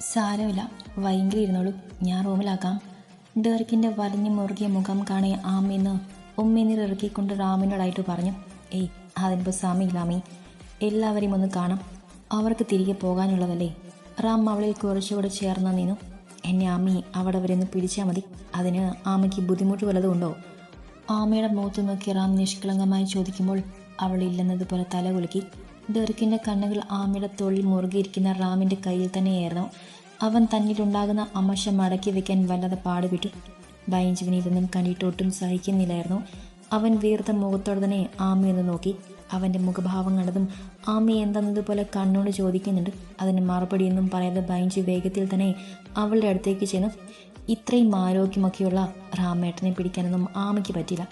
സാരമില്ല. വൈകി ഇരുന്നോളൂ. ഞാൻ റൂമിലാക്കാം. ഡെറിക്കിന്റെ വലിഞ്ഞു മുറുകിയ മുഖം കാണി ആമ്മയെന്ന് ഉമ്മേനീർ ഇറക്കിക്കൊണ്ട് റാമിനോടായിട്ട് പറഞ്ഞു. ഏയ് അതിനിപ്പോൾ സമയമില്ലാമേ എല്ലാവരെയും ഒന്ന് കാണാം. അവർക്ക് തിരികെ പോകാനുള്ളതല്ലേ. റാം അവളിൽ കുറച്ചുകൂടെ ചേർന്ന് നിന്നു. എന്നെ ആമ്മി അവിടെ വരെ ഒന്ന് പിടിച്ചാൽ മതി. അതിന് ആമയ്ക്ക് ബുദ്ധിമുട്ട് വല്ലതും ഉണ്ടോ? ആമയുടെ മുഖത്ത് നോക്കി റാം നിഷ്കളങ്കമായി ചോദിക്കുമ്പോൾ അവൾ ഇല്ലെന്നതുപോലെ തല കുലുക്കി. ഡെറിക്കിന്റെ കണ്ണുകൾ ആമയുടെ തൊഴിൽ മുറുകിയിരിക്കുന്ന റാമിന്റെ കയ്യിൽ തന്നെയായിരുന്നു. അവൻ തന്നിലുണ്ടാകുന്ന അമർഷം മടക്കി വെക്കാൻ വല്ലാതെ പാടുപെട്ടു. ബൈഞ്ചുവിനെ ഇതൊന്നും കണ്ടിട്ട് ഒട്ടും സഹിക്കുന്നില്ലായിരുന്നു. അവൻ വീർത്ത മുഖത്തോടെ തന്നെ ആമയൊന്ന് നോക്കി. അവന്റെ മുഖഭാവം കണ്ടതും ആമ എന്തെന്നതുപോലെ കണ്ണോട് ചോദിക്കുന്നുണ്ട്. അതിന് മറുപടിയൊന്നും പറയാതെ ബൈഞ്ചു വേഗത്തിൽ തന്നെ അവളുടെ അടുത്തേക്ക് ചെന്നു. ഇത്രയും ആരോഗ്യമൊക്കെയുള്ള റാമേട്ടനെ പിടിക്കാനൊന്നും ആമയ്ക്ക് പറ്റില്ല.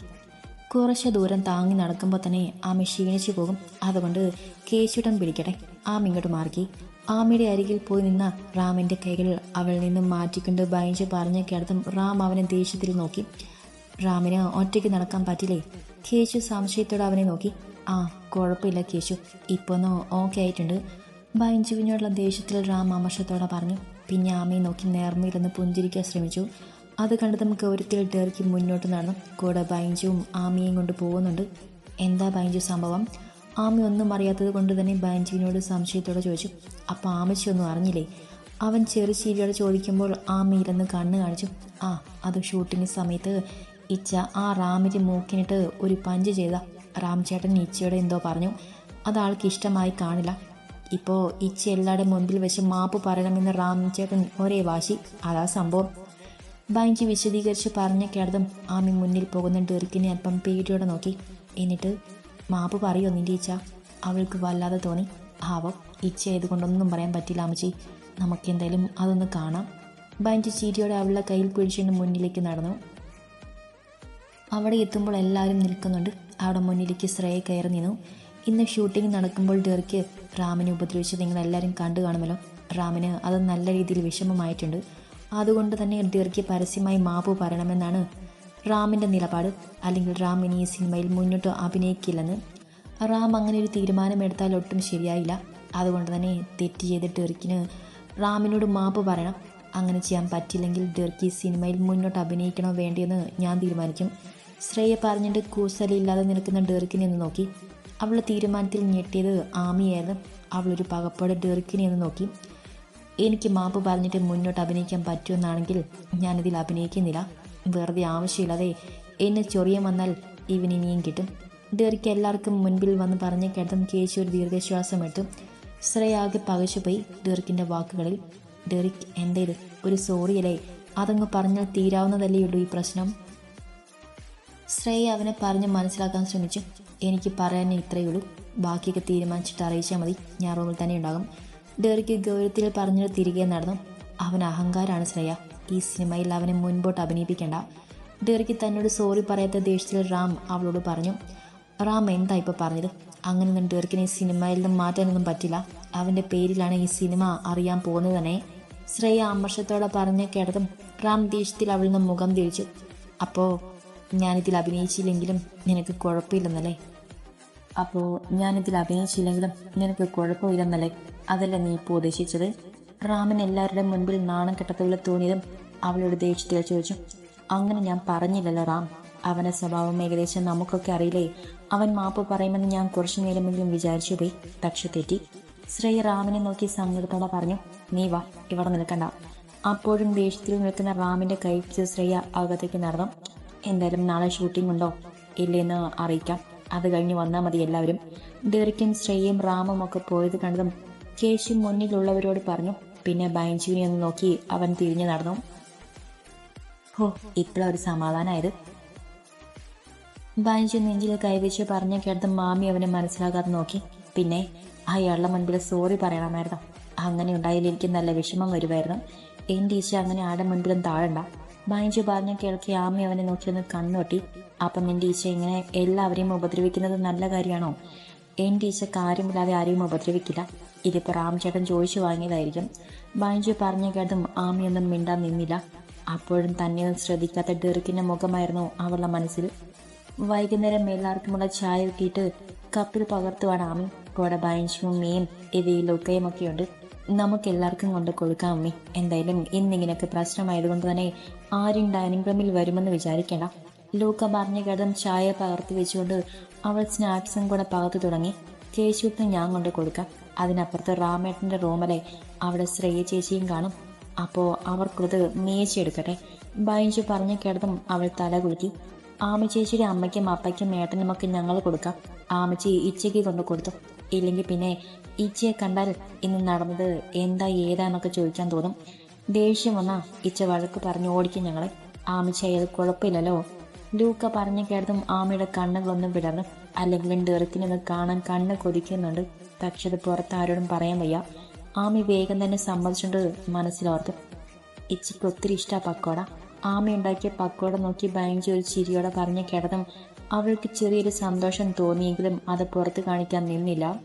കുറച്ച് ദൂരം താങ്ങി നടക്കുമ്പോൾ തന്നെ ആമ ക്ഷീണിച്ചു പോകും. അതുകൊണ്ട് കേശുടം പിടിക്കട്ടെ. ആമ ഇങ്ങോട്ട് മാർക്കി ആമയുടെ അരികിൽ പോയി നിന്ന റാമിന്റെ കൈകൾ അവളിൽ നിന്നും മാറ്റിക്കൊണ്ട് ബൈഞ്ച് പറഞ്ഞ കിടത്തും റാം അവനെ ദേഷ്യത്തിൽ നോക്കി. റാമിന് ഒറ്റയ്ക്ക് നടക്കാൻ പറ്റില്ലേ? കേശു സംശയത്തോടെ അവനെ നോക്കി. ആ കുഴപ്പമില്ല കേശു. ഇപ്പോൾ ഒന്ന് ഓക്കെ ആയിട്ടുണ്ട്. ബൈഞ്ചുവിനോടുള്ള ദേഷ്യത്തിൽ റാം അമർഷത്തോടെ പറഞ്ഞു. പിന്നെ ആമയെ നോക്കി നേർമയിലൊന്ന് പുഞ്ചിരിക്കാൻ ശ്രമിച്ചു. അത് കണ്ടതും ഗൗരവത്തിൽ ഡേർക്കി മുന്നോട്ട് നടന്നു. കൂടെ ബൈഞ്ചുവും ആമയും കൊണ്ട് പോകുന്നുണ്ട്. എന്താ ബൈഞ്ചു സംഭവം? ആമി ഒന്നും അറിയാത്തത് കൊണ്ട് തന്നെ ബാൻജുവിനോട് സംശയത്തോടെ ചോദിച്ചു അപ്പോൾ ആമച്ചി ഒന്നും അറിഞ്ഞില്ലേ? അവൻ ചെറു ചിരിയോടെ ചോദിക്കുമ്പോൾ ആമി ഇരുന്ന് കണ്ണ് കാണിച്ചു ആ അത് ഷൂട്ടിംഗ് സമയത്ത് ഇച്ച ആ റാമിന്റെ മൂക്കിനിട്ട് ഒരു പഞ്ച് ചെയ്ത റാം ചേട്ടൻ ഇച്ചയോടെ എന്തോ പറഞ്ഞു. അത് ആൾക്ക് ഇഷ്ടമായി കാണില്ല. ഇപ്പോൾ ഇച്ച എല്ലാവരുടെ മുൻപിൽ വെച്ച് മാപ്പ് പറയണമെന്ന് റാം ചേട്ടൻ ഒരേ വാശി. അതാ സംഭവം. ബാങ്കി വിശദീകരിച്ച് പറഞ്ഞ കേട്ടതും ആമി മുന്നിൽ പോകുന്ന ഡെറിക്കിനെ അല്പം പേടിയോടെ നോക്കി. എന്നിട്ട് മാപ്പ് പറയോ നിന്റെ ഇച്ച അവൾക്ക് വല്ലാതെ തോന്നി. ഭാവം ഇച്ച ആയതുകൊണ്ടൊന്നും പറയാൻ പറ്റില്ല അമ്മച്ചി. നമുക്കെന്തായാലും അതൊന്ന് കാണാം. ബാങ്കി ചീരിയോടെ അവളുടെ കയ്യിൽ പിടിച്ചുകൊണ്ട് മുന്നിലേക്ക് നടന്നു. അവിടെ എത്തുമ്പോൾ എല്ലാവരും നിൽക്കുന്നുണ്ട്. അവിടെ മുന്നിലേക്ക് ശ്രേയ കയറി നിന്നു. ഇന്ന് ഷൂട്ടിംഗ് നടക്കുമ്പോൾ ഡെറിക്ക് റാമിനെ ഉപദ്രവിച്ച് നിങ്ങൾ എല്ലാവരും കണ്ടു കാണുമല്ലോ. റാമിന് അത് നല്ല രീതിയിൽ വിഷമമായിട്ടുണ്ട്. അതുകൊണ്ട് തന്നെ ഡെറിക്ക് പരസ്യമായി മാപ്പ് പറയണമെന്നാണ് റാമിന്റെ നിലപാട് അല്ലെങ്കിൽ റാം ഇനി ഈ സിനിമയിൽ മുന്നോട്ട് അഭിനയിക്കില്ലെന്ന്. റാം അങ്ങനെ ഒരു തീരുമാനമെടുത്താൽ ഒട്ടും ശരിയായില്ല. അതുകൊണ്ട് തന്നെ തെറ്റ് ചെയ്ത് ഡെർക്കിന് റാമിനോട് മാപ്പ് പറയണം. അങ്ങനെ ചെയ്യാൻ പറ്റില്ലെങ്കിൽ ഡെർക്കി സിനിമയിൽ മുന്നോട്ട് അഭിനയിക്കണോ വേണ്ടിയെന്ന് ഞാൻ തീരുമാനിക്കും. ശ്രേയ പറഞ്ഞിട്ട് കൂസലില്ലാതെ നിൽക്കുന്ന ഡെർക്കിനെ ഒന്ന് നോക്കി. അവളുടെ തീരുമാനത്തിൽ ഞെട്ടിയത് ആമിയായിരുന്നു. അവളൊരു പകപ്പോടെ ഡെർക്കിനെ ഒന്ന് നോക്കി. എനിക്ക് മാപ്പ് പറഞ്ഞിട്ട് മുന്നോട്ട് അഭിനയിക്കാൻ പറ്റുമെന്നാണെങ്കിൽ ഞാനിതിൽ അഭിനയിക്കുന്നില്ല. വെറുതെ ആവശ്യമില്ലാതെ എന്നെ ചൊറിയാൻ വന്നാൽ ഇവൻ ഇനിയും കിട്ടും. ഡെറിക്ക് എല്ലാവർക്കും മുൻപിൽ വന്ന് പറഞ്ഞ കേട്ടതും കേശു ഒരു ദീർഘശ്വാസം എടുത്തു ശ്രേയാകെ പകച്ചുപോയി ഡെറിക്കിന്റെ വാക്കുകളിൽ. ഡെറിക് എന്തേലും ഒരു സോറിയല്ലേ അതങ്ങ് പറഞ്ഞാൽ തീരാവുന്നതല്ലേ ഉള്ളൂ ഈ പ്രശ്നം. ശ്രേയ അവനെ പറഞ്ഞ് മനസ്സിലാക്കാൻ ശ്രമിച്ചു. എനിക്ക് പറയാൻ ഇത്രയേ ഉള്ളൂ. ബാക്കിയൊക്കെ തീരുമാനിച്ചിട്ട് അറിയിച്ചാൽ മതി. ഞാൻ റൂമിൽ തന്നെ ഉണ്ടാകും. ഡെറിക്ക് ഗൗരവത്തിൽ പറഞ്ഞിട്ട് തിരികെ നടന്നു. അവൻ അഹങ്കാരാണ് ശ്രേയ. ഈ സിനിമയിൽ അവനെ മുൻപോട്ട് അഭിനയിപ്പിക്കേണ്ട. ഡെറിക്ക് തന്നോട് സോറി പറയാത്ത ദേഷ്യത്തിൽ റാം അവളോട് പറഞ്ഞു റാം എന്താ ഇപ്പോൾ പറഞ്ഞത്? അങ്ങനെയൊന്നും ഡെറിക്കിനെ സിനിമയിൽ നിന്നും മാറ്റാനൊന്നും പറ്റില്ല. അവന്റെ പേരിലാണ് ഈ സിനിമ അറിയാൻ പോകുന്നത് തന്നെ ശ്രേയ അമർഷത്തോടെ പറഞ്ഞ കേട്ടതും റാം ദേഷ്യത്തിൽ അവളിൽ നിന്ന് മുഖം തിരിച്ചു. അപ്പോൾ ഞാനിതിൽ അഭിനയിച്ചില്ലെങ്കിലും നിനക്ക് കുഴപ്പമില്ലെന്നല്ലേ? അപ്പോൾ ഞാനിതിൽ അഭിനയിച്ചില്ലെങ്കിലും നിനക്ക് കുഴപ്പമില്ലെന്നല്ലേ? അതല്ല നീ ഇപ്പോൾ ഉദ്ദേശിച്ചത്? റാമിന് എല്ലാവരുടെയും മുൻപിൽ നാണം കെട്ടത്തുള്ള തോന്നിയതും അവളോട് ദേഷ്യത്തിൽ ചോദിച്ചു അങ്ങനെ ഞാൻ പറഞ്ഞില്ലല്ലോ റാം. അവന്റെ സ്വഭാവം ഏകദേശം നമുക്കൊക്കെ അറിയില്ലേ? അവൻ മാപ്പ് പറയുമെന്ന് ഞാൻ കുറച്ചു നേരമെങ്കിലും വിചാരിച്ചു പോയി. പക്ഷെ തെറ്റി. ശ്രേയ റാമിനെ നോക്കി സങ്കടത്തോടെ പറഞ്ഞു നീ വാ ഇവിടെ നിൽക്കണ്ട. അപ്പോഴും ദേഷ്യത്തിൽ നിൽക്കുന്ന റാമിന്റെ കൈ ശ്രേയ അകത്തേക്ക് നടന്നു. എന്തായാലും നാളെ ഷൂട്ടിംഗ് ഉണ്ടോ? ഇല്ലെന്ന് അറിയിക്കാം. അത് കഴിഞ്ഞ് വന്നാൽ മതി എല്ലാവരും. ദേറിക്കും ശ്രേയയും റാമും ഒക്കെ പോയത് കണ്ടതും കേശു മുന്നിലുള്ളവരോട് പറഞ്ഞു പിന്നെ ബൈഞ്ചുവിനെ ഒന്ന് നോക്കി അവൻ തിരിഞ്ഞു നടന്നു. ഹോ ഇപ്പോഴാണ് ഒരു സമാധാനമായത് ബൈഞ്ചു നെഞ്ചിൽ കൈവച്ച് പറഞ്ഞ കേട്ടത് മാമി അവനെ മനസ്സിലാക്കാതെ നോക്കി. പിന്നെ അയാളുടെ മുൻപിൽ സോറി പറയണമായിരുന്നു. അങ്ങനെ ഉണ്ടായാൽ എനിക്ക് നല്ല വിഷമം വരുമായിരുന്നു. എന്റെ ഈശ അങ്ങനെ ആടെ മുൻപിലും താഴണ്ട. ബൈഞ്ചു പറഞ്ഞ കേൾക്കി ആമി അവനെ നോക്കി ഒന്ന് കണ്ണൊട്ടി അപ്പം എന്റെ ഈശ ഇങ്ങനെ എല്ലാവരെയും ഉപദ്രവിക്കുന്നത് നല്ല കാര്യമാണോ? എന്റെ ഈശ കാര്യമില്ലാതെ ആരെയും ഉപദ്രവിക്കില്ല. ഇതിപ്പോൾ രാംചേട്ടൻ ചോദിച്ചു വാങ്ങിയതായിരിക്കും. ബാഞ്ചു പറഞ്ഞ കേട്ടും ആമിയൊന്നും മിണ്ടാൻ നിന്നില്ല. അപ്പോഴും തന്നെയൊന്നും ശ്രദ്ധിക്കാത്ത ഡെറിക്കിന്റെ മുഖമായിരുന്നു അവളുടെ മനസ്സിൽ. വൈകുന്നേരം എല്ലാവർക്കുമുള്ള ചായ കിട്ടിയിട്ട് കപ്പിൽ പകർത്തുവാണ് ആമി. കൂടെ ബാഞ്ചും മീൻ ഇവയിൽ ഒക്കെയുമൊക്കെയുണ്ട് നമുക്ക് എല്ലാവർക്കും കൊണ്ട് കൊടുക്കാം അമ്മി. എന്തായാലും ഇന്നിങ്ങനെയൊക്കെ പ്രശ്നമായതുകൊണ്ട് തന്നെ ആരും ഡൈനിങ് റൂമിൽ വരുമെന്ന് വിചാരിക്കേണ്ട. ലൂക്ക പറഞ്ഞ കേട്ടും ചായ പകർത്തി വെച്ചുകൊണ്ട് അവൾ സ്നാക്സും കൂടെ പകർത്തു തുടങ്ങി. കേശുവിന് ഞാൻ കൊണ്ട് കൊടുക്കാം. അതിനപ്പുറത്ത് റാമേട്ടന്റെ റൂമിലെ അവിടെ ശ്രേയ ചേച്ചിയും കാണും. അപ്പോൾ അവർക്കത് മേച്ചെടുക്കട്ടെ ബൈഞ്ചു പറഞ്ഞു കിടന്നും അവൾ തല കുലുക്കി ആമ ചേച്ചിയുടെ അമ്മയ്ക്കും അപ്പയ്ക്കും ഏട്ടനും ഒക്കെ ഞങ്ങൾ കൊടുക്കാം. ആമച്ചി ഇച്ചയ്ക്ക് കൊണ്ട് കൊടുത്തു. ഇല്ലെങ്കിൽ പിന്നെ ഇച്ചയെ കണ്ടാൽ ഇന്ന് നടന്നത് എന്താ ഏതാന്നൊക്കെ ചോദിക്കാൻ തോന്നും. ദേഷ്യം വന്നാ ഇച്ച വഴക്ക് പറഞ്ഞ് ഓടിക്കും ഞങ്ങളെ. ആമിച്ച അത് കുഴപ്പമില്ലല്ലോ. ലൂക്ക പറഞ്ഞു കേട്ടതും ആമയുടെ കണ്ണുകളൊന്നും വിടർന്നു അല്ലെങ്കിലും ഡെറിക്കിനൊന്ന് കാണാൻ കണ്ണ് കൊതിക്കുന്നുണ്ട്. പക്ഷെ അത് പുറത്ത് ആരോടും പറയാൻ വയ്യ. ആമി വേഗം തന്നെ സമ്മതിച്ചുകൊണ്ട് മനസ്സിലോർത്തു ഇച്ചിക്ക് ഒത്തിരി ഇഷ്ടമാണ് പക്കോട. ആമി ഉണ്ടാക്കിയ പക്കോട നോക്കി ഭയങ്കര ഒരു ചിരിയോടെ പറഞ്ഞ കിടന്നും. അവൾക്ക് ചെറിയൊരു സന്തോഷം തോന്നിയെങ്കിലും അത് പുറത്ത് കാണിക്കാൻ നിന്നില്ല.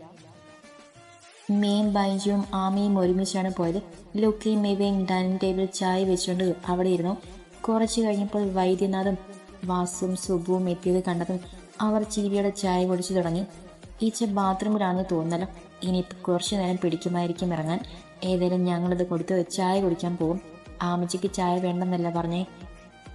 മേയും ബൈജുവും ആമയും ഒരുമിച്ചാണ് പോയത്. ലുക്കിയും മെവയും ഡൈനിങ് ടേബിളിൽ ചായ വെച്ചുകൊണ്ട് അവിടെ ഇരുന്നു. കുറച്ച് കഴിഞ്ഞപ്പോൾ വൈദ്യനാഥും വാസുവും സുബുവും എത്തിയത് കണ്ടതും അവർ ചീരിയുടെ ചായ കുടിച്ചു തുടങ്ങി. ഈച്ച ബാത്റൂമിലാണെന്ന് തോന്നലോ. ഇനിയിപ്പോൾ കുറച്ചു നേരം പിടിക്കുമായിരിക്കും ഇറങ്ങാൻ. ഏതായാലും ഞങ്ങളിത് കൊടുത്ത് ചായ കുടിക്കാൻ പോകും. ആമച്ചിക്ക് ചായ വേണ്ടെന്നല്ല പറഞ്ഞേ.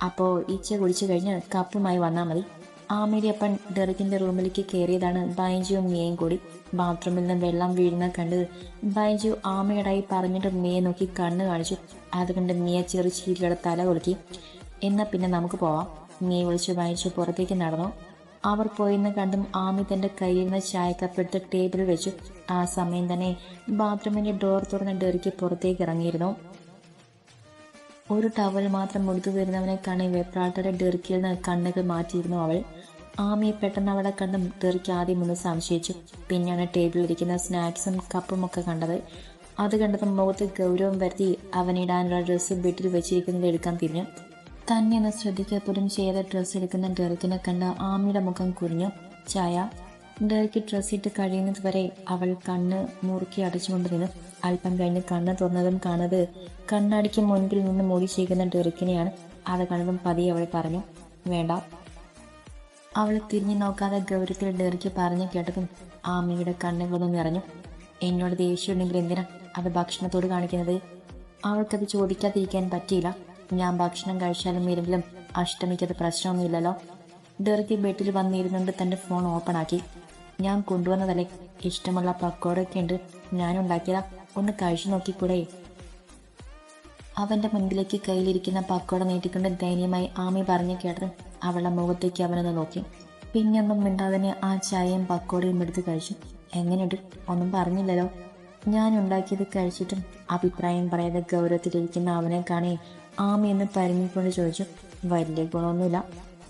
അപ്പോൾ ഈച്ച കുടിച്ചു കഴിഞ്ഞ് കപ്പുമായി വന്നാൽ മതി. ആമയുടെ അപ്പൻ ഡെറിക്കിന്റെ റൂമിലേക്ക് കയറിയതാണ് ബൈജുവും മിയയും കൂടി. ബാത്റൂമിൽ നിന്ന് വെള്ളം വീഴുന്ന കണ്ട് ബൈജു ആമയോടായി പറഞ്ഞിട്ട് മിയെ നോക്കി കണ്ണ് കാണിച്ചു. അതുകൊണ്ട് മിയ ചെറു ചീരിയുടെ തല കൊളുത്തി എന്നാൽ പിന്നെ നമുക്ക് പോവാം. മിയെ വിളിച്ച് ബൈജു പുറത്തേക്ക് നടന്നു. അവർ പോയെന്ന് കണ്ടും ആമി തന്റെ കയ്യിൽ നിന്ന് ചായക്കപ്പ് എടുത്ത് ടേബിളിൽ വെച്ചു. ആ സമയം തന്നെ ബാത്റൂമിന്റെ ഡോർ തുറന്ന് ഡെറിക്ക് പുറത്തേക്ക് ഇറങ്ങിയിരുന്നു. ഒരു ടവൽ മാത്രം മുടുത്തു വരുന്നവനെ കണി വെപ്രാട്ടയുടെ ഡെറിക്കിൽ നിന്ന് കണ്ണുകൾ മാറ്റിയിരുന്നു അവൾ. ആമിയെ പെട്ടെന്ന് അവളെ കണ്ടും ഡെറിക്ക് ആദ്യം ഒന്ന് സംശയിച്ചു. പിന്നെയാണ് ടേബിളിൽ ഇരിക്കുന്ന സ്നാക്സും കപ്പും ഒക്കെ കണ്ടത്. അത് കണ്ടതും മുഖത്ത് ഗൗരവം വരുത്തി അവനിടാനുള്ള ഡ്രസ്സ് വീട്ടിൽ വെച്ചിരിക്കുന്നത് എടുക്കാൻ തിരിഞ്ഞു. തന്നെ ഒന്ന് ശ്രദ്ധിക്കുക പോലും ഡ്രസ്സ് എടുക്കുന്ന ഡെറിക്കിനെ കണ്ട ആമിയുടെ മുഖം കുറിഞ്ഞു. ചായ ഡെറിക്ക് ഡ്രസ്സ് ഇട്ട് കഴിയുന്നത് വരെ അവൾ കണ്ണ് മുറുക്കി അടച്ചുകൊണ്ട് നിന്നു അല്പം കഴിഞ്ഞ് കണ്ണ് തുറന്നതും കാണുന്നത് കണ്ണാടിക്ക് മുൻപിൽ നിന്ന് മൂടി ചെയ്യുന്ന ഡെറിക്കിനെയാണ്. അത് കണ്ടതും പതിയെ അവൾ പറഞ്ഞു വേണ്ട. അവൾ തിരിഞ്ഞു നോക്കാതെ ഗൗരവത്തിൽ ഡെറിക്ക് പറഞ്ഞു കേട്ടതും ആമിയുടെ കണ്ണുകളൊന്നും നിറഞ്ഞു. എന്നോട് ദേഷ്യമുണ്ടെങ്കിൽ എന്തിനാ അത് ഭക്ഷണത്തോട് കാണിക്കുന്നത്? അവൾക്കത് ചോദിക്കാതിരിക്കാൻ പറ്റിയില്ല. ഞാൻ ഭക്ഷണം കഴിച്ചാലും ഇരുവിലും അഷ്ടമിക്കത് പ്രശ്നമൊന്നുമില്ലല്ലോ. ഡെറിക്ക് ബെഡിൽ വന്നിരുന്നുകൊണ്ട് തന്റെ ഫോൺ ഓപ്പൺ ആക്കി. ഞാൻ കൊണ്ടുവന്നതല്ലേ ഇഷ്ടമുള്ള പക്കോടൊക്കെ ഉണ്ട്. ഞാൻ ഉണ്ടാക്കിയതാ. ഒന്ന് കഴിച്ചു നോക്കിക്കൂടെ? അവന്റെ മുൻപിലേക്ക് കയ്യിലിരിക്കുന്ന പക്കോട നീട്ടിക്കൊണ്ട് ദയനീയമായി ആമി പറഞ്ഞു കേട്ടത് അവളുടെ മുഖത്തേക്ക് അവനൊന്ന് നോക്കി. പിന്നൊന്നും മിണ്ടാതെ ആ ചായയും പക്കോടയും എടുത്ത് കഴിച്ചു. എങ്ങനെയുണ്ട്? ഒന്നും പറഞ്ഞില്ലല്ലോ. ഞാൻ ഉണ്ടാക്കിയത് കഴിച്ചിട്ടും അഭിപ്രായം പറയാതെ ഗൗരവത്തിലിരിക്കുന്ന അവനെ കാണി ആമി എന്ന് പരിങ്ങിക്കൊണ്ട് ചോദിച്ചു വലിയ ഗുണമൊന്നുമില്ല.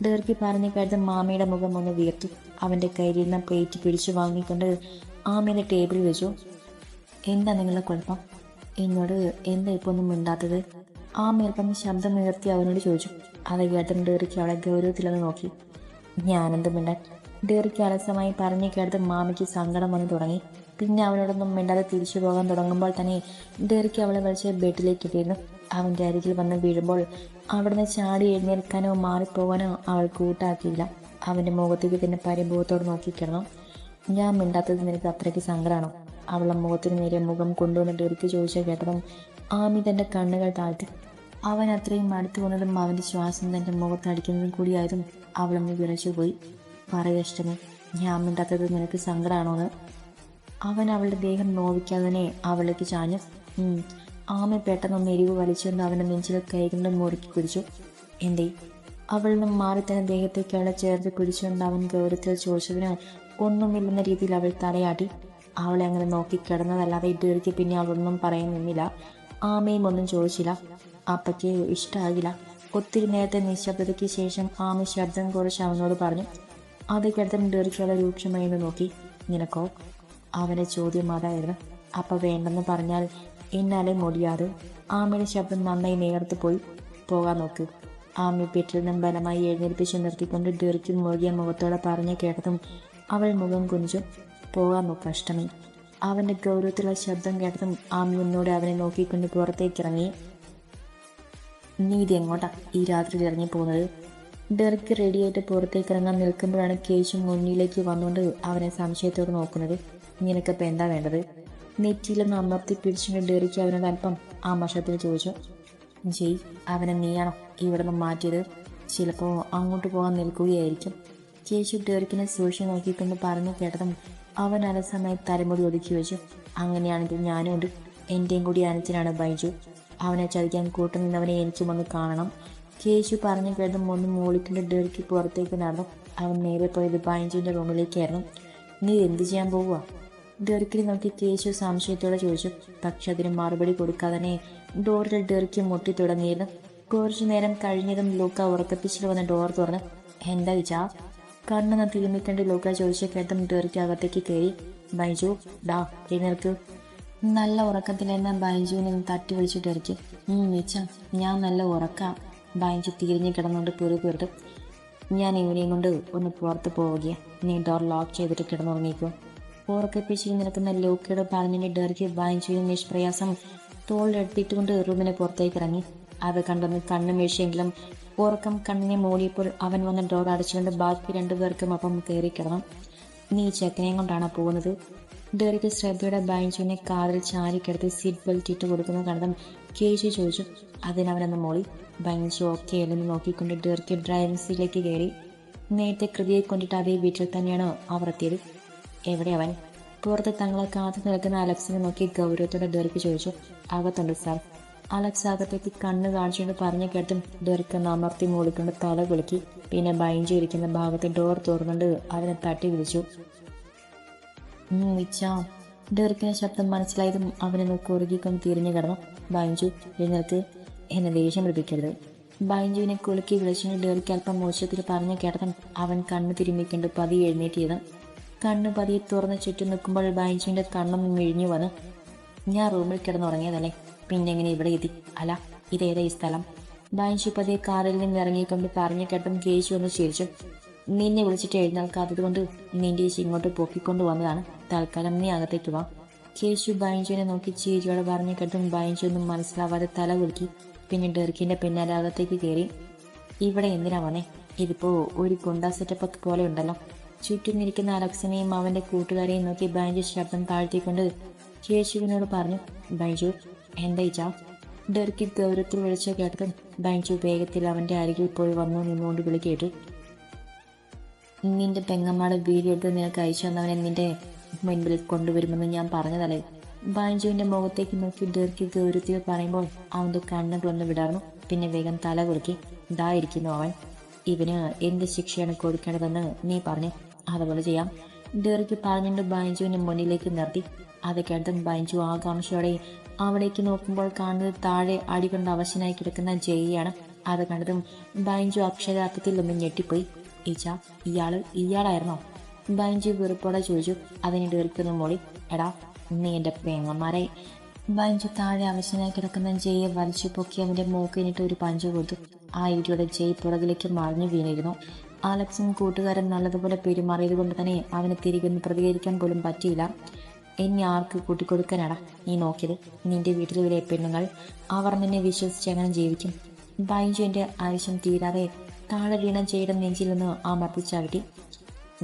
ഡേർക്കി പറഞ്ഞു കഴിഞ്ഞ മാമിയുടെ മുഖം ഒന്ന് വീർത്തു അവന്റെ നിന്ന് പ്ലേറ്റ് പിടിച്ചു വാങ്ങിക്കൊണ്ട് ആമിയുടെ ടേബിളിൽ വെച്ചു. എന്താ നിങ്ങളുടെ കുഴപ്പം? എന്നോട് എന്താ ഇപ്പോൾ ഒന്നും മിണ്ടാത്തത്? ആ മേൽപ്പം ശബ്ദം ഉയർത്തി അവനോട് ചോദിച്ചു. അത് കേട്ടും ഡേറിക്ക് അവളെ ഗൗരവത്തിലൊന്ന് നോക്കി. ഞാനെന്ത് മിണ്ടാൻ? ഡേറിക്ക് അലസമായി പറഞ്ഞു കേട്ടത് മാമിക്ക് സങ്കടം വന്നു തുടങ്ങി. പിന്നെ അവനോടൊന്നും മിണ്ടാതെ തിരിച്ചു പോകാൻ തുടങ്ങുമ്പോൾ തന്നെ ഡേറിക്ക് അവളെ വലിച്ച് ബെഡിലേക്ക് ഇട്ടിരുന്നു. അവന്റെ അരികിൽ വന്ന് വീഴുമ്പോൾ അവിടുന്ന് ചാടി എഴുന്നേൽക്കാനോ മാറിപ്പോകാനോ അവൾ കൂട്ടാക്കിയില്ല. അവന്റെ മുഖത്തേക്ക് തന്നെ പരിഭവത്തോട് നോക്കിക്കിടന്നു ഞാൻ മിണ്ടാത്തത് നിനക്ക് അത്രയ്ക്ക് സങ്കടമാണോ അവളെ മുഖത്തിന് നേരെ മുഖം കൊണ്ടുവന്നിട്ട് ഒരിക്കൽ ചോദിച്ചാൽ കേട്ടതും ആമി തന്റെ കണ്ണുകൾ താഴ്ത്തി. അവൻ അത്രയും അടുത്തു വന്നതും അവന്റെ ശ്വാസം തന്റെ മുഖത്തടിക്കുന്നതും കൂടിയായതും അവളൊന്ന് വിറച്ചുപോയി പറയഷ്ടമേ ഞാൻ മിണ്ടാത്തത് നിനക്ക് സങ്കടമാണോ അവൻ അവളുടെ ദേഹം നോവിക്കാതെ അവളിലേക്ക് ചാഞ്ഞു. ആമ പെട്ടെന്നൊന്ന് എരിവ് വലിച്ചുകൊണ്ട് അവന്റെ നെഞ്ചിൽ കൈകൊണ്ട് മുറുക്കി പിടിച്ചു എന്തേ? അവൾ നിന്നും മാറി തന്നെ അവളെ ചേർത്ത് പിടിച്ചുകൊണ്ട് അവൻ ഗൗരവത്തിൽ ചോദിച്ചതിനാൽ ഒന്നുമില്ലെന്ന രീതിയിൽ അവൾ തലയാട്ടി. അവളെ അങ്ങനെ നോക്കി കിടന്നതല്ലാതെ ഇതുവരെയ്ക്ക് പിന്നെ അവളൊന്നും പറയുന്നില്ല ആമയും ഒന്നും ചോദിച്ചില്ല. അപ്പയ്ക്ക് ഇഷ്ടമാകില്ല ഒത്തിരി നേരത്തെ നിശബ്ദതയ്ക്ക് ശേഷം ആമ ശബ്ദം കുറച്ച് അവനോട് പറഞ്ഞു. അത് കേട്ടതും ഡെറിക്കുള്ള രൂക്ഷമായി നോക്കി. നിനക്കോ? അവന്റെ ചോദ്യം അതായിരുന്നു. അപ്പ വേണ്ടെന്ന് പറഞ്ഞാൽ എന്നാലെ മുടിയാതെ ആമയുടെ ശബ്ദം നന്നായി നേർത്ത് പോയി. പോകാൻ നോക്ക്. ആമി പെറ്റിൽ ബലമായി എഴുന്നേൽപ്പിച്ച് നിർത്തിക്കൊണ്ട് ഡെറിക്ക് മുഴുകിയ മുഖത്തോടെ പറഞ്ഞു കേട്ടതും അവൾ മുഖം കുനിച്ചു പോകാൻ നോക്ക് അഷ്ടമി. അവന്റെ ഗൗരവത്തിലുള്ള ശബ്ദം കേട്ടതും ആമി ഒന്നുകൂടെ അവനെ നോക്കിക്കൊണ്ട് പുറത്തേക്ക് ഇറങ്ങി നീ ഇത് എങ്ങോട്ടാ ഈ രാത്രി ഇറങ്ങി പോകുന്നത്? ഡെറിക്ക് റെഡിയായിട്ട് പുറത്തേക്ക് ഇറങ്ങാൻ നിൽക്കുമ്പോഴാണ് കേശു മുന്നിലേക്ക് വന്നുകൊണ്ട് അവനെ സംശയത്തോടെ നോക്കുന്നത്. നിനക്കിപ്പോൾ എന്താ വേണ്ടത്? നെറ്റിയിലൊന്ന് അമർത്തി പിടിച്ചുകൊണ്ട് ഡെറിക്ക് അവനോട് അല്പം ആമർഷത്തിൽ ചോദിച്ചു ജയ് അവനെ നീയാണോ ഇവിടെ നിന്ന് മാറ്റിയത്? ചിലപ്പോൾ അങ്ങോട്ട് പോകാൻ നിൽക്കുകയായിരിക്കും. കേശു ഡെറിക്കിനെ സൂക്ഷിച്ച് നോക്കിക്കൊണ്ട് പറഞ്ഞു കേട്ടതും അവൻ അലസമായി തലമുടി ഒതുക്കി വെച്ചു. അങ്ങനെയാണെങ്കിൽ ഞാനും ഉണ്ട്. എന്റെയും കൂടി അനച്ചനാണ് ബൈജു. അവനെ ചതിക്കാൻ കൂട്ടുനിന്നവനെ എനിക്കും ഒന്ന് കാണണം. കേശു പറഞ്ഞു കേട്ടതും ഒന്ന് മൂളിക്കൊണ്ട് ഡെറിക്ക് പുറത്തേക്ക് നടന്നു. അവൻ നേരെ പോയത് ബൈജുവിന്റെ റൂമിലേക്കായിരുന്നു. നീ എന്ത് ചെയ്യാൻ പോവുക ഡെറിക്കിനെ നോക്കി കേശു സംശയത്തോടെ ചോദിച്ചു പക്ഷെ അതിന് മറുപടി കൊടുക്കാതെ തന്നെ ഡോറിൽ ഡെറിക്ക് മുട്ടി തുടങ്ങിയിരുന്നു. കുറച്ചു നേരം കഴിഞ്ഞതും ലൂക്ക ഉറക്കപ്പിച്ചിൽ വന്ന് ഡോർ തുറന്ന് എന്താ വിചാ കണ്ണെന്ന് തിരുമ്മിക്കണ്ട് ലൂക്ക ചോദിച്ച കേട്ടും ഡെറിക്ക് അകത്തേക്ക് കയറി ബൈജു ഡാ എഴുന്നേൽക്ക്. നല്ല ഉറക്കത്തിലെന്ന ബൈജുവിനെ തട്ടി വിളിച്ചു ഡെറിക്ക്. മിച്ച ഞാൻ നല്ല ഉറക്കാം. ബൈജു തിരിഞ്ഞ് കിടന്നുകൊണ്ട് പെറു പെറുത്തു ഞാൻ ഇവനെയും കൊണ്ട് ഒന്ന് പുറത്ത് പോവുകയാണ് നീ ഡോർ ലോക്ക് ചെയ്തിട്ട് കിടന്നുറങ്ങിക്കോ. ഉറക്കപ്പിച്ചിൽ നിൽക്കുന്ന ലോക്കിയുടെ പറഞ്ഞിനെ ഡെറിക്ക് വാങ്ങിച്ചു നിഷ്പ്രയാസം തോളിലെടുത്തിട്ടുകൊണ്ട് റൂമിന് പുറത്തേക്ക് ഇറങ്ങി. അത് കണ്ടെന്ന് കണ്ണും വീഴ്ചയെങ്കിലും ഉറക്കം കണ്ണിനെ മൂടിയപ്പോൾ അവൻ വന്ന ഡോർ അടച്ചുകൊണ്ട് ബാക്കി രണ്ടുപേർക്കും അപ്പം കയറി കിടന്നു. നീ ചെക്കനെയും കൊണ്ടാണ് പോകുന്നത്? ഡെറിക്ക് ശ്രദ്ധയുടെ ബാഞ്ചുവിനെ കാതിൽ ചാരിക്കെടുത്ത് സീറ്റ് ബെൽറ്റ് ഇട്ട് കൊടുക്കുന്ന കണ്ടതും കേശു ചോദിച്ചു അതിനവനൊന്ന് മോളി? ബൈഞ്ച് ഓക്കെ അല്ലെന്ന് നോക്കിക്കൊണ്ട് ഡെറിക്ക് ഡ്രൈവിംഗ് സീറ്റിലേക്ക് കയറി. നേരത്തെ കൃതിയെ കൊണ്ടിട്ട് അതേ വീട്ടിൽ തന്നെയാണ് അവർ എത്തിയത് എവിടെ അവൻ? പുറത്ത് തങ്ങളെ കാത്തു നിൽക്കുന്ന അലക്സിനെ നോക്കി ഗൗരവത്തോടെ ഡെറിക്ക് ചോദിച്ചു. അകത്തുണ്ട് സാർ. അലക്സ് അകത്തേക്ക് കണ്ണ് കാണിച്ചുകൊണ്ട് പറഞ്ഞു കേട്ടും ഡെറിക്ക് അമർത്തി മൂളിക്കൊണ്ട് തല കുലുക്കി. പിന്നെ ബൈഞ്ചു ഇരിക്കുന്ന ഭാഗത്ത് ഡോർ തുറന്നുകൊണ്ട് അവനെ തട്ടി വിളിച്ചു. മിച്ചാം ഡെറിക്കിന് ശബ്ദം മനസ്സിലായതും അവനെ കുറുകിക്കൊണ്ട് തിരിഞ്ഞു കിടന്നു. ബൈഞ്ചു എഴുന്നേൽക്ക്. എന്നെ ദേഷ്യം പിടിപ്പിക്കരുത്. ബൈഞ്ചുവിനെ കുലുക്കി വിളിച്ചു ഡെറിക്ക് അല്പം മോശത്തിൽ പറഞ്ഞു കേട്ടതും അവൻ കണ്ണു തിരുമ്മിക്കൊണ്ട് പതി എഴുന്നേറ്റിയത് കണ്ണ് പതിയെ തുറന്ന് ചുറ്റും നിൽക്കുമ്പോൾ ബൈഞ്ചുവിന്റെ കണ്ണൊന്നും മിഴിഞ്ഞു വന്ന് ഞാൻ റൂമിൽ കിടന്നുറങ്ങിയതല്ലേ? പിന്നെ എങ്ങനെ ഇവിടെ എത്തി? അല്ല ഇതേതാ ഈ സ്ഥലം? ബൈഞ്ചു പതിയെ കാറിൽ നിന്ന് ഇറങ്ങിക്കൊണ്ട് പറഞ്ഞു കേട്ടും കേശു ഒന്ന് ചിരിച്ചു. നിന്നെ വിളിച്ചിട്ട് എഴുന്നേൽക്കാത്തത് കൊണ്ട് നിന്റെ ചേച്ചി ഇങ്ങോട്ട് പൊക്കിക്കൊണ്ട് വന്നതാണ്. തൽക്കാലം നീ അകത്തേക്ക് വാ. കേശു ബൈഞ്ചുവിനെ നോക്കി ചേച്ചിയോട് പറഞ്ഞു കേട്ടും ബൈഞ്ചു ഒന്നും മനസ്സിലാവാതെ തല കുലുക്കി പിന്നെ ഡെർക്കിന്റെ പിന്നാലെ അകത്തേക്ക് കയറി ഇവിടെ എന്തിനാ വന്നേ? ഇതിപ്പോ ഒരു ഗുണ്ടാ സെറ്റപ്പ് പോലെ ഉണ്ടല്ലോ. ചുറ്റും നിൽക്കുന്ന അലക്സിനെയും അവന്റെ കൂട്ടുകാരെയും നോക്കി ബൈജു ശബ്ദം താഴ്ത്തിക്കൊണ്ട് ശേഷുവിനോട് പറഞ്ഞു ബൈജു എന്താ ഇച്ചാ? ഡെർക്കി ഗൗരവത്തിൽ വിളിച്ച കേട്ടതും ബൈജു വേഗത്തിൽ അവന്റെ അരികിൽ പോയി വന്നു നിന്നുകൊണ്ട് വിളി കേട്ടു. നിന്റെ പെങ്ങമ്മയുടെ വീഡിയോ എടുത്ത് നിനക്ക് അയച്ചു തന്നവനെ നിന്റെ മുൻപിൽ കൊണ്ടുവരുമെന്ന് ഞാൻ പറഞ്ഞതല്ലേ? ബാഞ്ചുവിന്റെ മുഖത്തേക്ക് നോക്കി ഡെർക്കി ഗൗരവത്തിൽ പറയുമ്പോൾ അവന്റെ കണ്ണുകളൊന്ന് വിടർന്നു പിന്നെ വേഗം തല കുലുക്കി ഇതായിരിക്കുന്നു അവൻ. ഇവന് എന്ത് ശിക്ഷയാണ് കൊടുക്കേണ്ടതെന്ന് നീ പറഞ്ഞു. അതുപോലെ ചെയ്യാം. ഡെറിക്ക് പറഞ്ഞിട്ട് ബാഞ്ചുവിനെ മുന്നിലേക്ക് നിർത്തി. അത് കേട്ടും ബൈഞ്ചു ആകാംക്ഷയോടെ അവിടേക്ക് നോക്കുമ്പോൾ കാണുന്നത് താഴെ അടികൊണ്ട് അവശനായി കിടക്കുന്ന ജയിയാണ്. അത് കണ്ടതും ബൈഞ്ചു അക്ഷരാർത്ഥത്തിൽ ഒന്ന് ഞെട്ടിപ്പോയി. ഈച്ച ഇയാൾ ഇയാളായിരുന്നോ? ബൈഞ്ചു വെറുപ്പോടെ ചോദിച്ചു. അതിന് ഡെറിക്കൊന്ന് മോളി എടാ നീ എന്റെ പെങ്ങന്മാരെ ബൈഞ്ചു താഴെ അവശനായി കിടക്കുന്ന ജയെ വലിച്ചു പൊക്കി അവന്റെ മൂക്കിനിട്ട് ഒരു പഞ്ചു കൊടുത്തു. ആ ഇടിയുടെ ജയ് പുറകിലേക്ക് മറിഞ്ഞു വീണിരുന്നു. ആലക്സും കൂട്ടുകാരൻ നല്ലതുപോലെ പെരുമാറിയത് കൊണ്ട് തന്നെ അവന് തിരികെ ഒന്ന് പ്രതികരിക്കാൻ പോലും പറ്റിയില്ല. എന്നെ ആർക്ക് കൂട്ടിക്കൊടുക്കാനാടാ നീ നോക്കിയത്? നിന്റെ വീട്ടിൽ വരെ പെണ്ണുങ്ങൾ അവർ നിന്നെ വിശ്വസിച്ച് അങ്ങനെ ജീവിക്കും? ബൈജുവിന്റെ ആവശ്യം തീരാതെ താഴെ വീണ ജയുടെ നെഞ്ചിൽ നിന്ന് അമർത്തി ചവിട്ടി.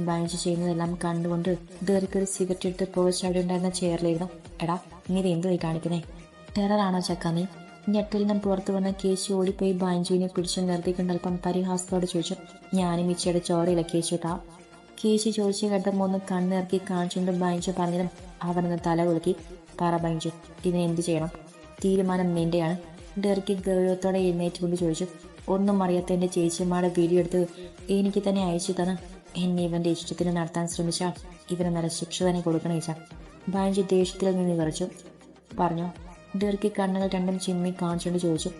ബൈജു ചെയ്യുന്നതെല്ലാം കണ്ടുകൊണ്ട് ദീർഘൊരു സിഗരറ്റ് എടുത്ത് പോസ്റ്റ് ഉണ്ടായിരുന്ന ചെയറിലിരുന്നു. എടാ നീ എന്തുമായി കാണിക്കുന്നേ? ടെററാണോ ചക്ക നീ? ഞെട്ടിൽ നിന്നും പുറത്തു വന്ന കേശു ഓടിപ്പോയി ബാഞ്ചുവിനെ പിടിച്ചു നിർത്തിക്കൊണ്ട് അല്പം പരിഹാസത്തോട് ചോദിച്ചു ഞാനും ഇച്ചയുടെ ചോരയില്ല കേശുട്ടാ? കേശു ചോദിച്ചു കേട്ടപ്പോൾ ഒന്ന് കണ്ണിറക്കി കാണിച്ചുകൊണ്ട് ബാഞ്ചു പറഞ്ഞതും അവനൊന്ന് തല കുലുക്കി പറ ബാഞ്ചു ഇതിനെ എന്ത് ചെയ്യണം? തീരുമാനം നിന്റെയാണ്. ഡെറിക്ക് ഗൗരവത്തോടെ എഴുന്നേറ്റുകൊണ്ട് ചോദിച്ചു ഒന്നും അറിയാത്ത എന്റെ ചേച്ചിമാരുടെ വീഡിയോ എടുത്ത് എനിക്ക് തന്നെ അയച്ചു തന്ന്. എന്നെ ഇവന്റെ ഇഷ്ടത്തിന് നടത്താൻ ശ്രമിച്ചാൽ ഇവന് നല്ല ശിക്ഷ തന്നെ കൊടുക്കണം ചേച്ചാ ബാഞ്ചു ദേഷ്യത്തിൽ നിന്ന് വിറച്ചു പറഞ്ഞു? ഡെറിക്ക് കണ്ണുകൾ രണ്ടും ചിമ്മി കാണിച്ചുകൊണ്ട് ചോദിച്ചു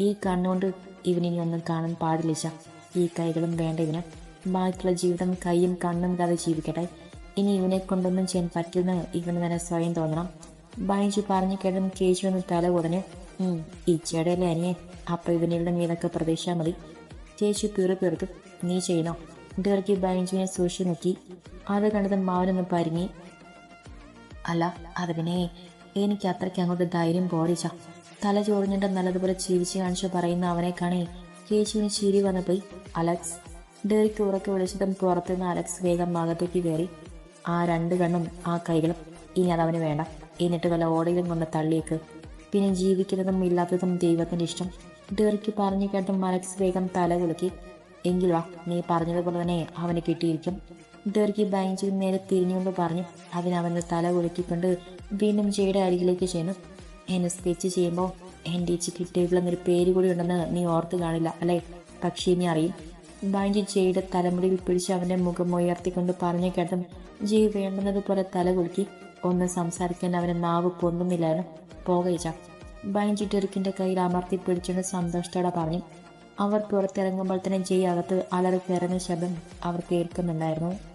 ഈ കണ്ണുകൊണ്ട് ഇവനിനി ഒന്നും കാണാൻ പാടില്ല. ഈ കൈകളും വേണ്ട ഇവന്. ബാക്കിയുള്ള ജീവിതം കൈയും കണ്ണും ഇല്ലാതെ ജീവിക്കട്ടെ. ഇനി ഇവനെ കൊണ്ടൊന്നും ചെയ്യാൻ പറ്റില്ലെന്ന് ഇവന് തന്നെ സ്വയം തോന്നണം. ബൈജു പറഞ്ഞു കേട്ടും കേശു എന്ന് തല ഉടനെ ഇച്ചയുടെ അല്ലേ അനിയെ. അപ്പൊ ഇവനിവിടെ നീതൊക്കെ പ്രതീക്ഷാ മതി. ചേച്ചി പിറു പിറുത്തു. നീ ചെയ്യണോ? ഡെർക്കി ബൈജുവിനെ സൂക്ഷിച്ചു നോക്കി. അത് കണ്ടത് മാവനൊന്ന് പരിങ്ങി. അല്ല അത് പിന്നെ എനിക്ക് അത്രയ്ക്ക് അങ്ങോട്ട് ധൈര്യം പോരിച്ച തല ചോറിഞ്ഞിട്ട് നല്ലതുപോലെ ചിരിച്ച് കാണിച്ച് പറയുന്ന അവനെ കാണി കേശുവിന് ചിരി വന്നു പോയി അലക്സ് ഡെറിക്ക് ഉറക്കെ വിളിച്ചതും പുറത്തുനിന്ന് അലക്സ് വേഗം മകത്തേക്ക് കയറി. ആ രണ്ട് കണ്ണും ആ കൈകളും ഇനി അതവന് വേണ്ട. എന്നിട്ട് വല്ല ഓടയിലും കൊണ്ട് തള്ളിയേക്ക്. പിന്നെ ജീവിക്കുന്നതും ഇല്ലാത്തതും ദൈവത്തിന്റെ ഇഷ്ടം. ഡെറിക്ക് പറഞ്ഞു കേട്ടും അലക്സ് വേഗം തല കുലുക്കി. എങ്കിൽ നീ പറഞ്ഞതുപോലെ തന്നെ അവന് കിട്ടിയിരിക്കും. ഡെറിക്ക് ബെഞ്ചിൽ നേരെ തിരിഞ്ഞുകൊണ്ട് പറഞ്ഞു അതിനവന്റെ തല കുലുക്കിക്കൊണ്ട് വീണ്ടും ജയുടെ അരികിലേക്ക് ചെന്നു. എന്നെ സ്കെച്ച് ചെയ്യുമ്പോൾ എന്റെ ചിക്കി ടേബിൾ എന്നൊരു പേര് കൂടി ഉണ്ടെന്ന് നീ ഓർത്ത് കാണില്ല അല്ലേ? പക്ഷേ നീ അറിയും. ബാങ്കി ജയുടെ തലമുടിയിൽ പിടിച്ച് അവന്റെ മുഖം ഉയർത്തിക്കൊണ്ട് പറഞ്ഞു കേട്ടും ജയ് വേണ്ടുന്നതുപോലെ തല കുലുക്കി. ഒന്ന് സംസാരിക്കാൻ അവന് നാവ് പൊന്നുന്നില്ലായിരുന്നു പോകയിച്ച ബാങ്കി ടെറിക്കിന്റെ കയ്യിൽ അമർത്തി പിടിച്ചുകൊണ്ട് സന്തോഷത്തോടെ പറഞ്ഞു. അവർ പുറത്തിറങ്ങുമ്പോൾ തന്നെ ജയ് അകത്ത് അലറി കയറുന്ന ശബ്ദം അവർ കേൾക്കുന്നുണ്ടായിരുന്നു.